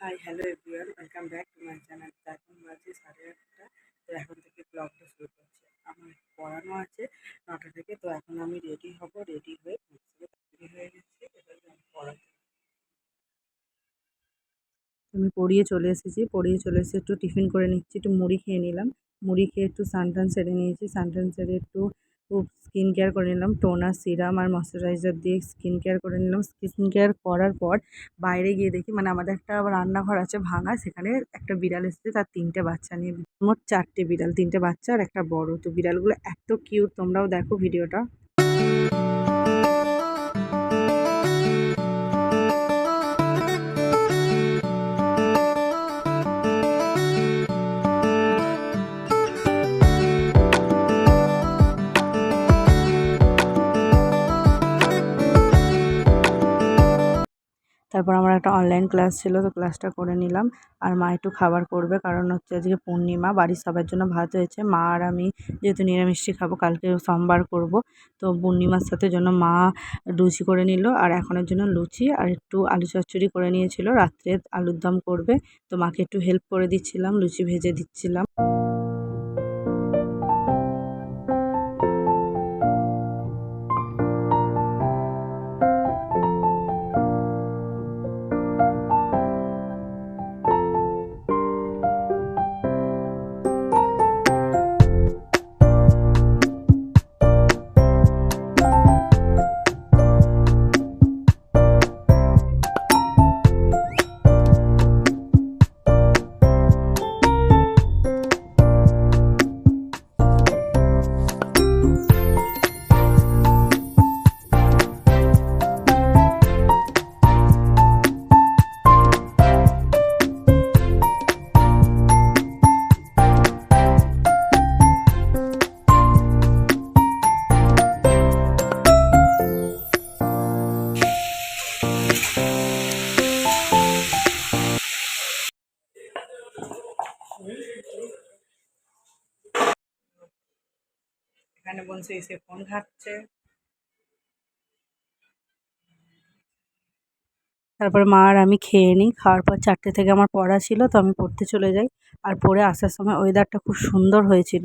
Hi hello everyone welcome back to my channel এখন বাজে সাড়ে আটটা। তো এখন থেকে ব্লগটা শুরু করছে। আমার পড়ানো আছে নটা থেকে। তো এখন আমি রেডি হব রেডি হয়ে রেডি হয়ে গেছি। এবার আমি আমি পড়িয়ে চলে এসেছি। পড়িয়ে চলে এসে একটু টিফিন করে নিচ্ছি। একটু মুড়ি খেয়ে নিলাম। মুড়ি খেয়ে একটু সানটান সেরে নিয়েছি। সানটান সেরে একটু স্কিন কেয়ার করে নিলাম। টোনার সিরাম আর ময়শ্চারাইজার দিয়ে স্কিন কেয়ার করে নিলাম। স্কিন কেয়ার করার পর বাইরে গিয়ে দেখি মানে আমাদের একটা রান্নাঘর আছে ভাঙা, সেখানে একটা বিড়াল এসেছে, তার তিনটে বাচ্চা নিয়ে। মোট চারটে বিড়াল, তিনটে বাচ্চা আর একটা বড়। তো বিড়ালগুলো এত কিউট, তোমরাও দেখো ভিডিওটা। তারপর আমার একটা অনলাইন ক্লাস ছিল, তো ক্লাসটা করে নিলাম। আর মা একটু খাবার করবে, কারণ হচ্ছে আজকে পূর্ণিমা, বাড়ির সবার জন্য ভাত হয়েছে। মা আর আমি যেহেতু নিরামিষই খাব, কালকে সোমবার করব। তো পূর্ণিমার সাথে জন্য মা লুচি করে নিল, আর এখনের জন্য লুচি আর একটু আলু চচ্চড়ি করে নিয়েছিল। রাত্রে আলুর দম করবে, তো মাকে একটু হেল্প করে দিচ্ছিলাম, লুচি ভেজে দিচ্ছিলাম। এখানে বলছে, এসে ফোন ঘাটছে। তারপরে মা আর আমি খেয়ে নিই। খাওয়ার পর চারটে থেকে আমার পড়া ছিল, তো আমি পড়তে চলে যাই। আর পড়ে আসার সময় ওয়েদারটা খুব সুন্দর হয়েছিল।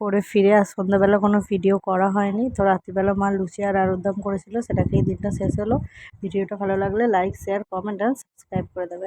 পরে ফিরে আর সন্ধ্যাবেলা কোনো ভিডিও করা হয়নি। তো রাত্রিবেলা মা লুচি আর আলুর দম করেছিল, সেটাকেই দিনটা শেষ হলো। ভিডিওটা ভালো লাগলে like share comment and subscribe করে দেবে।